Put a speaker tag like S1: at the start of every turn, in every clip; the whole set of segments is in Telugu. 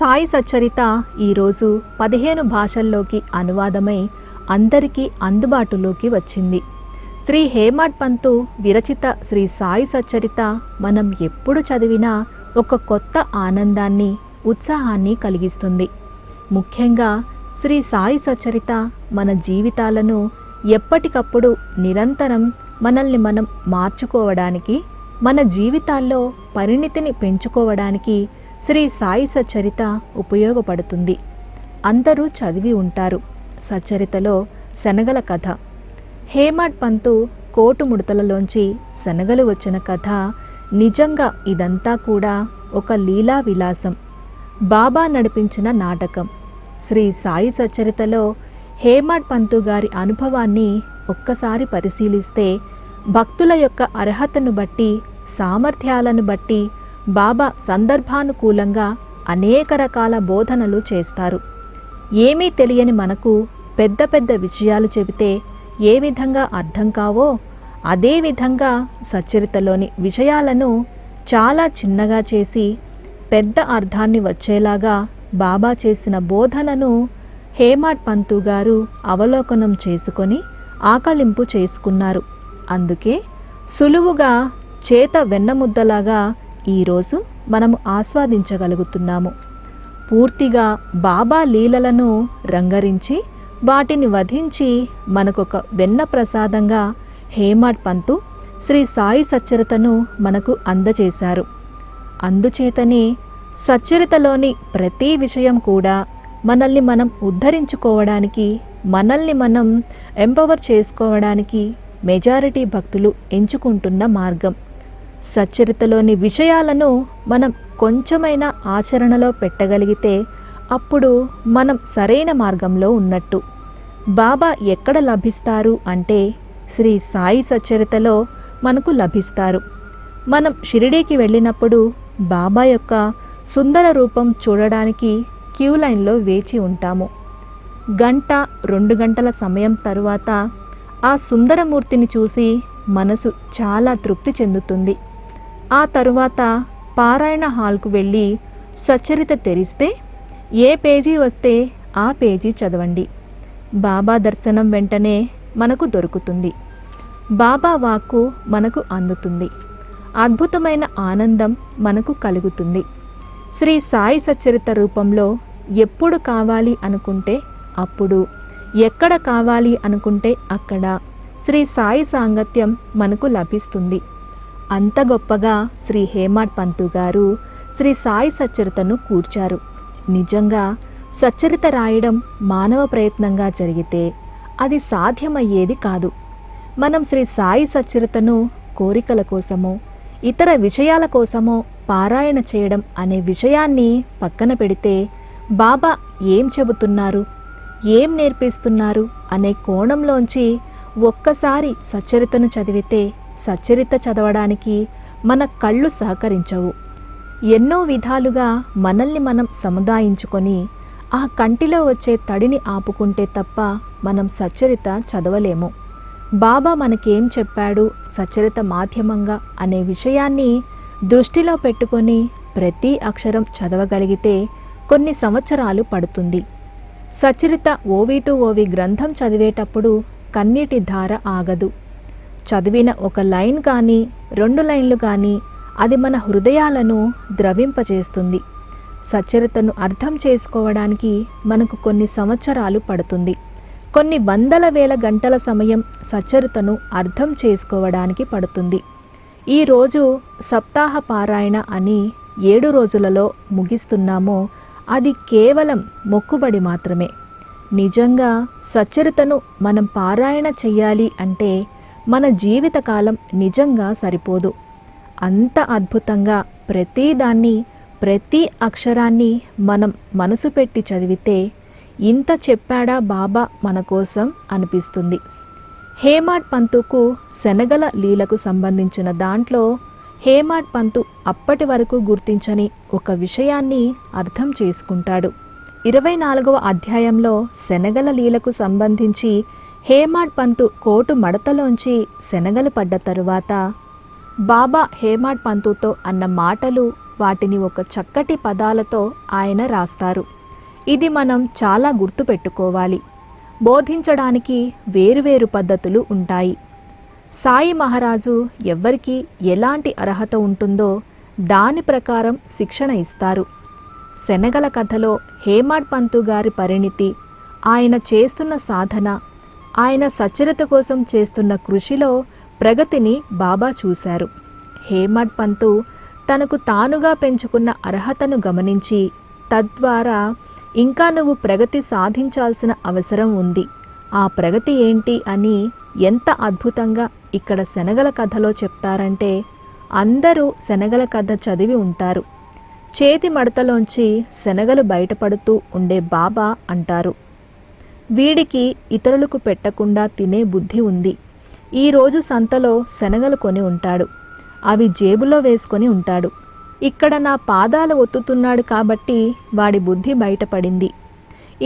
S1: సాయి సచ్చరిత ఈరోజు పదిహేను భాషల్లోకి అనువాదమై అందరికీ అందుబాటులోకి వచ్చింది. శ్రీ హేమాడ్ పంతు విరచిత శ్రీ సాయి సచ్చరిత మనం ఎప్పుడు చదివినా ఒక కొత్త ఆనందాన్ని ఉత్సాహాన్ని కలిగిస్తుంది. ముఖ్యంగా శ్రీ సాయి సచ్చరిత మన జీవితాలను ఎప్పటికప్పుడు నిరంతరం మనల్ని మనం మార్చుకోవడానికి మన జీవితాల్లో పరిణితిని పెంచుకోవడానికి శ్రీ సాయి సచ్చరిత ఉపయోగపడుతుంది. అందరూ చదివి ఉంటారు. సచ్చరితలో శనగల కథ. హేమాడ్ పంతు కోటు ముడతలలోంచి శనగలు వచ్చిన కథ నిజంగా ఇదంతా కూడా ఒక లీలా విలాసం. బాబా నడిపించిన నాటకం. శ్రీ సాయి సచ్చరితలో హేమాడ్ పంతు గారి అనుభవాన్ని ఒక్కసారి పరిశీలిస్తే భక్తుల యొక్క అర్హతను బట్టి సామర్థ్యాలను బట్టి బాబా సందర్భానుకూలంగా అనేక రకాల బోధనలు చేస్తారు. ఏమీ తెలియని మనకు పెద్ద పెద్ద విషయాలు చెబితే ఏ విధంగా అర్థం కావో అదే విధంగా సచ్చరితలోని విషయాలను చాలా చిన్నగా చేసి పెద్ద అర్థాన్ని వచ్చేలాగా బాబా చేసిన బోధనను హేమాడ్ పంతు గారు అవలోకనం చేసుకొని ఆకలింపు చేసుకున్నారు. అందుకే సులువుగా చేత వెన్నముద్దలాగా ఈరోజు మనము ఆస్వాదించగలుగుతున్నాము. పూర్తిగా బాబా లీలలను రంగరించి వాటిని వధించి మనకొక వెన్న ప్రసాదంగా హేమాడ్ పంతు శ్రీ సాయి సచ్చరితను మనకు అందచేశారు అందుచేతనే సచ్చరితలోని ప్రతి విషయం కూడా మనల్ని మనం ఉద్ధరించుకోవడానికి మనల్ని మనం ఎంపవర్ చేసుకోవడానికి మెజారిటీ భక్తులు ఎంచుకుంటున్న మార్గం. సచ్చరితలోని విషయాలను మనం కొంచెమైనా ఆచరణలో పెట్టగలిగితే అప్పుడు మనం సరైన మార్గంలో ఉన్నట్టు. బాబా ఎక్కడ లభిస్తారు అంటే శ్రీ సాయి సచ్చరితలో మనకు లభిస్తారు. మనం షిరిడీకి వెళ్ళినప్పుడు బాబా యొక్క సుందర రూపం చూడడానికి క్యూ లైన్లో వేచి ఉంటాము. గంట రెండు గంటల సమయం తరువాత ఆ సుందరమూర్తిని చూసి మనసు చాలా తృప్తి చెందుతుంది. ఆ తరువాత పారాయణ హాల్కు వెళ్ళి సచ్చరిత తెరిస్తే ఏ పేజీ వస్తే ఆ పేజీ చదవండి. బాబా దర్శనం వెంటనే మనకు దొరుకుతుంది. బాబా వాక్కు మనకు అందుతుంది. అద్భుతమైన ఆనందం మనకు కలుగుతుంది. శ్రీ సాయి సచ్చరిత రూపంలో ఎప్పుడు కావాలి అనుకుంటే అప్పుడు ఎక్కడ కావాలి అనుకుంటే అక్కడ శ్రీ సాయి సాంగత్యం మనకు లభిస్తుంది. అంత గొప్పగా శ్రీ హేమాడ్ పంతు గారు శ్రీ సాయి సచ్చరితను కూర్చారు. నిజంగా సచ్చరిత రాయడం మానవ ప్రయత్నంగా జరిగితే అది సాధ్యమయ్యేది కాదు. మనం శ్రీ సాయి సచ్చరితను కోరికల కోసమో ఇతర విషయాల కోసమో పారాయణ చేయడం అనే విషయాన్ని పక్కన పెడితే బాబా ఏం చెబుతున్నారు? ఏం నేర్పిస్తున్నారు? అనే కోణంలోంచి ఒక్కసారి సచ్చరితను చదివితే సచ్చరిత చదవడానికి మన కళ్ళు సహకరించవు. ఎన్నో విధాలుగా మనల్ని మనం సముదాయించుకొని ఆ కంటిలో వచ్చే తడిని ఆపుకుంటే తప్ప మనం సచ్చరిత చదవలేము. బాబా మనకేం చెప్పాడు సచ్చరిత మాధ్యమంగా అనే విషయాన్ని దృష్టిలో పెట్టుకొని ప్రతి అక్షరం చదవగలిగితే కొన్ని సంవత్సరాలు పడుతుంది. సచరిత ఓవి టు ఓవి గ్రంథం చదివేటప్పుడు కన్నీటి ధార ఆగదు. చదివిన ఒక లైన్ కానీ రెండు లైన్లు కానీ అది మన హృదయాలను ద్రవింపచేస్తుంది సచ్చరితను అర్థం చేసుకోవడానికి మనకు కొన్ని సంవత్సరాలు పడుతుంది. కొన్ని వందల వేల గంటల సమయం సచ్చరితను అర్థం చేసుకోవడానికి పడుతుంది. ఈరోజు సప్తాహ పారాయణ అని ఏడు రోజులలో ముగిస్తున్నామో అది కేవలం మొక్కుబడి మాత్రమే. నిజంగా సచ్చరితను మనం పారాయణ చెయ్యాలి అంటే మన జీవితకాలం నిజంగా సరిపోదు. అంత అద్భుతంగా ప్రతిదాన్ని ప్రతి అక్షరాన్ని మనం మనసు పెట్టి చదివితే ఇంత చెప్పాడా బాబా మన కోసం అనిపిస్తుంది. హేమాడ్ పంతుకు శనగల లీలకు సంబంధించిన దాంట్లో హేమాడ్ పంతు అప్పటి వరకు గుర్తించని ఒక విషయాన్ని అర్థం చేసుకుంటాడు. ఇరవై నాలుగవ అధ్యాయంలో శనగల లీలకు సంబంధించి హేమాడ్ పంతు కోటు మడతలోంచి శనగలు పడ్డ తరువాత బాబా హేమాడ్ పంతుతో అన్న మాటలు వాటిని ఒక చక్కటి పదాలతో ఆయన రాస్తారు. ఇది మనం చాలా గుర్తుపెట్టుకోవాలి. బోధించడానికి వేరువేరు పద్ధతులు ఉంటాయి. సాయి మహారాజు ఎవ్వరికి ఎలాంటి అర్హత ఉంటుందో దాని ప్రకారం శిక్షణ ఇస్తారు. శనగల కథలో హేమాడ్ పంతు గారి పరిణితి ఆయన చేస్తున్న సాధన ఆయన సచ్చరిత కోసం చేస్తున్న కృషిలో ప్రగతిని బాబా చూశారు. హేమడ్ పంతు తనకు తానుగా పెంచుకున్న అర్హతను గమనించి తద్వారా ఇంకా నువ్వు ప్రగతి సాధించాల్సిన అవసరం ఉంది. ఆ ప్రగతి ఏంటి అని ఎంత అద్భుతంగా ఇక్కడ శనగల కథలో చెప్తారంటే అందరూ శనగల కథ చదివి ఉంటారు. చేతి మడతలోంచి శనగలు బయటపడుతూ ఉండే బాబా అంటారు. వీడికి ఇతరులకు పెట్టకుండా తినే బుద్ధి ఉంది. ఈరోజు సంతలో శనగలు కొని ఉంటాడు. అవి జేబులో వేసుకొని ఉంటాడు. ఇక్కడ నా పాదాలు ఒత్తుతున్నాడు కాబట్టి వాడి బుద్ధి బయటపడింది.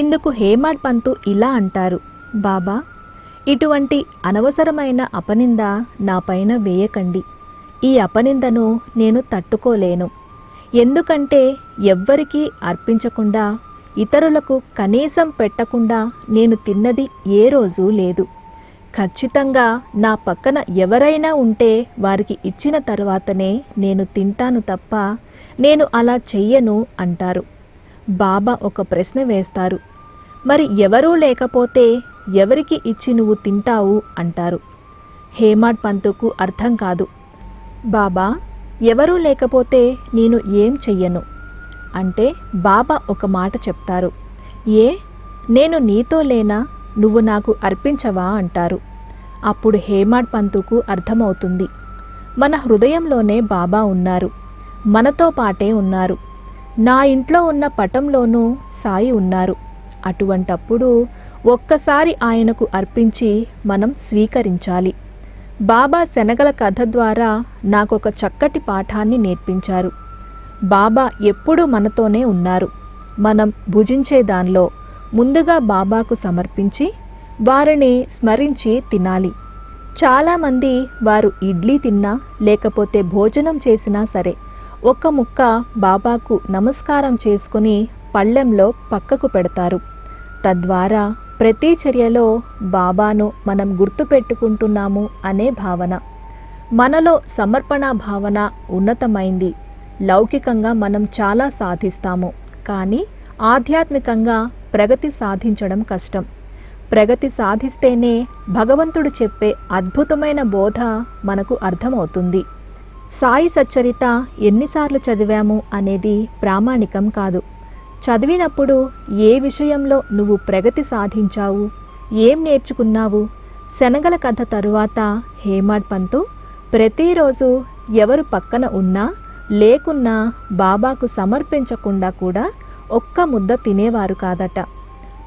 S1: ఇందుకు హేమాడ్ పంతు ఇలా అంటారు. బాబా ఇటువంటి అనవసరమైన అపనింద నా పైన వేయకండి. ఈ అపనిందను నేను తట్టుకోలేను. ఎందుకంటే ఎవ్వరికీ అర్పించకుండా ఇతరులకు కనీసం పెట్టకుండా నేను తిన్నది ఏ రోజు లేదు. ఖచ్చితంగా నా పక్కన ఎవరైనా ఉంటే వారికి ఇచ్చిన తర్వాతనే నేను తింటాను తప్ప నేను అలా చెయ్యను అంటారు. బాబా ఒక ప్రశ్న వేస్తారు. మరి ఎవరూ లేకపోతే ఎవరికి ఇచ్చి నువ్వు తింటావు అంటారు. హేమాడ్ పంతుకు అర్థం కాదు. బాబా ఎవరూ లేకపోతే నేను ఏం చెయ్యను? అంటే బాబా ఒక మాట చెప్తారు. ఏ నేను నీతో లేనా? నువ్వు నాకు అర్పించవా? అంటారు. అప్పుడు హేమాడ్ పంతుకు అర్థమవుతుంది. మన హృదయంలోనే బాబా ఉన్నారు. మనతో పాటే ఉన్నారు. నా ఇంట్లో ఉన్న పటంలోనూ సాయి ఉన్నారు. అటువంటప్పుడు ఒక్కసారి ఆయనకు అర్పించి మనం స్వీకరించాలి. బాబా శనగల కథ ద్వారా నాకొక చక్కటి పాఠాన్ని నేర్పించారు. బాబా ఎప్పుడూ మనతోనే ఉన్నారు. మనం భుజించే దానిలో ముందుగా బాబాకు సమర్పించి వారిని స్మరించి తినాలి. చాలామంది వారు ఇడ్లీ తిన్నా లేకపోతే భోజనం చేసినా సరే ఒక్క ముక్క బాబాకు నమస్కారం చేసుకుని పళ్ళెంలో పక్కకు పెడతారు. తద్వారా ప్రతి చర్యలో బాబాను మనం గుర్తుపెట్టుకుంటున్నాము అనే భావన. మనలో సమర్పణ భావన ఉన్నతమైంది. లౌకికంగా మనం చాలా సాధిస్తాము. కానీ ఆధ్యాత్మికంగా ప్రగతి సాధించడం కష్టం. ప్రగతి సాధిస్తేనే భగవంతుడు చెప్పే అద్భుతమైన బోధ మనకు అర్థమవుతుంది. సాయి సచ్చరిత ఎన్నిసార్లు చదివాము అనేది ప్రామాణికం కాదు. చదివినప్పుడు ఏ విషయంలో నువ్వు ప్రగతి సాధించావు ఏం నేర్చుకున్నావు శనగల కథ తరువాత హేమాడ్ పంతు ప్రతిరోజు ఎవరు పక్కన ఉన్నా లేకున్నా బాబాకు సమర్పించకుండా కూడా ఒక్క ముద్ద తినేవారు కాదట.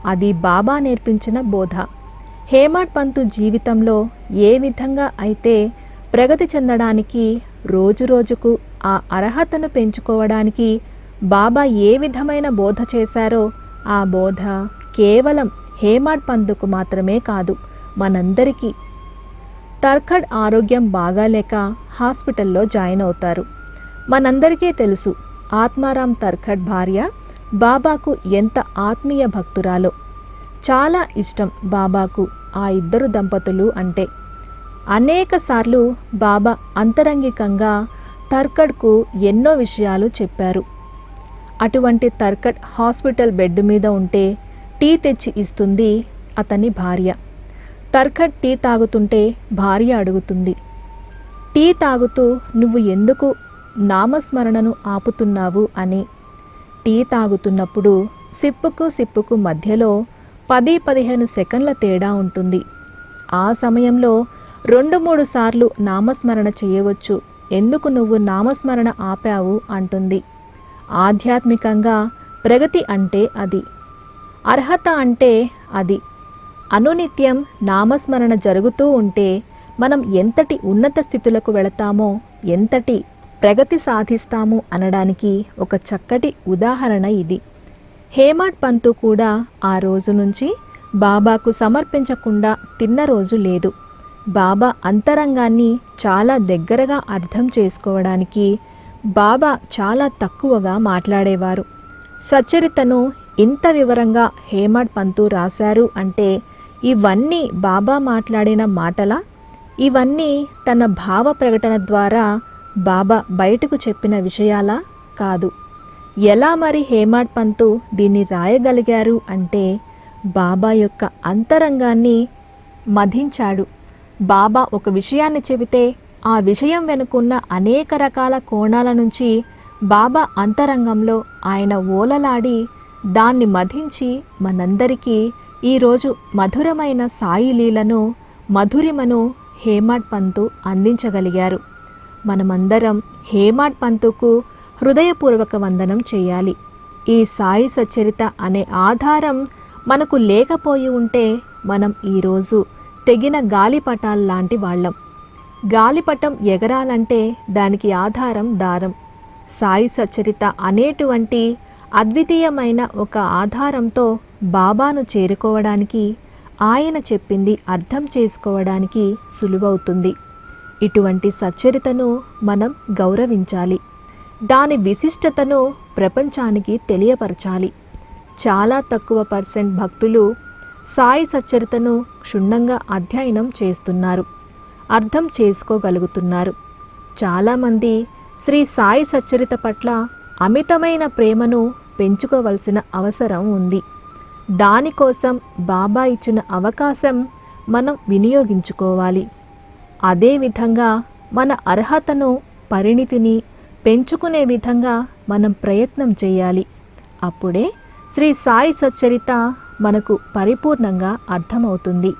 S1: అది బాబా నేర్పించిన బోధ. హేమాడ్ పంతు జీవితంలో ఏ విధంగా అయితే ప్రగతి చెందడానికి రోజురోజుకు ఆ అర్హతను పెంచుకోవడానికి బాబా ఏ విధమైన బోధ చేశారో ఆ బోధ కేవలం హేమాడ్ పంతుకు మాత్రమే కాదు మనందరికీ. తర్ఖడ్ ఆరోగ్యం బాగాలేక హాస్పిటల్లో జాయిన్ అవుతారు. మనందరికీ తెలుసు ఆత్మారాం తర్ఖడ్ భార్య బాబాకు ఎంత ఆత్మీయ భక్తురాలో. చాలా ఇష్టం బాబాకు ఆ ఇద్దరు దంపతులు అంటే. అనేకసార్లు బాబా అంతరంగికంగా తర్కడ్కు ఎన్నో విషయాలు చెప్పారు. అటువంటి తర్కడ్ హాస్పిటల్ బెడ్ మీద ఉంటే టీ తెచ్చి ఇస్తుంది అతని భార్య. తర్కడ్ టీ తాగుతుంటే భార్య అడుగుతుంది టీ తాగుతూ నువ్వు ఎందుకు నామస్మరణను ఆపుతున్నావు అని. టీ తాగుతున్నప్పుడు సిప్పుకు సిప్పుకు మధ్యలో పది పదిహేను సెకండ్ల తేడా ఉంటుంది. ఆ సమయంలో రెండు మూడు సార్లు నామస్మరణ చేయవచ్చు. ఎందుకు నువ్వు నామస్మరణ ఆపావు అంటుంది. ఆధ్యాత్మికంగా ప్రగతి అంటే అది. అర్హత అంటే అది. అనునిత్యం నామస్మరణ జరుగుతూ ఉంటే మనం ఎంతటి ఉన్నత స్థితులకు వెళతామో ఎంతటి ప్రగతి సాధిస్తాము అనడానికి ఒక చక్కటి ఉదాహరణ ఇది. హేమాడ్ పంతు కూడా ఆ రోజు నుంచి బాబాకు సమర్పించకుండా తిన్న రోజు లేదు. బాబా అంతరంగాన్ని చాలా దగ్గరగా అర్థం చేసుకోవడానికి బాబా చాలా తక్కువగా మాట్లాడేవారు. సచ్చరితను ఇంత వివరంగా హేమడ్ పంతు రాశారు అంటే ఇవన్నీ బాబా మాట్లాడిన మాటలా? ఇవన్నీ తన భావ ప్రకటన ద్వారా బాబా బయటకు చెప్పిన విషయాలా కాదు. ఎలా మరి హేమాడ్ పంతు దీన్ని రాయగలిగారు అంటే బాబా యొక్క అంతరంగాన్ని మధించాడు. బాబా ఒక విషయాన్ని చెబితే ఆ విషయం వెనుకున్న అనేక రకాల కోణాల నుంచి బాబా అంతరంగంలో ఆయన ఓలలాడి దాన్ని మధించి మనందరికీ ఈరోజు మధురమైన సాయి లీలను మధురిమను హేమాడ్ పంతు అందించగలిగారు. మనమందరం హేమాడ్ పంతుకు హృదయపూర్వక వందనం చేయాలి. ఈ సాయి సచ్చరిత అనే ఆధారం మనకు లేకపోయి ఉంటే మనం ఈరోజు తెగిన గాలిపటాల లాంటి వాళ్ళం. గాలిపటం ఎగరాలంటే దానికి ఆధారం దారం. సాయి సచ్చరిత అనేటువంటి అద్వితీయమైన ఒక ఆధారంతో బాబాను చేరుకోవడానికి ఆయన చెప్పింది అర్థం చేసుకోవడానికి సులువవుతుంది. ఇటువంటి సచ్చరితను మనం గౌరవించాలి. దాని విశిష్టతను ప్రపంచానికి తెలియపరచాలి. చాలా తక్కువ పర్సెంట్ భక్తులు సాయి సచ్చరితను క్షుణ్ణంగా అధ్యయనం చేస్తున్నారు. అర్థం చేసుకోగలుగుతున్నారు. చాలామంది శ్రీ సాయి సచ్చరిత పట్ల అమితమైన ప్రేమను పెంచుకోవలసిన అవసరం ఉంది. దానికోసం బాబా ఇచ్చిన అవకాశం మనం వినియోగించుకోవాలి. అదేవిధంగా మన అర్హతను పరిణితిని పెంచుకునే విధంగా మనం ప్రయత్నం చేయాలి. అప్పుడే శ్రీ సాయి సచ్చరిత మనకు పరిపూర్ణంగా అర్థమవుతుంది.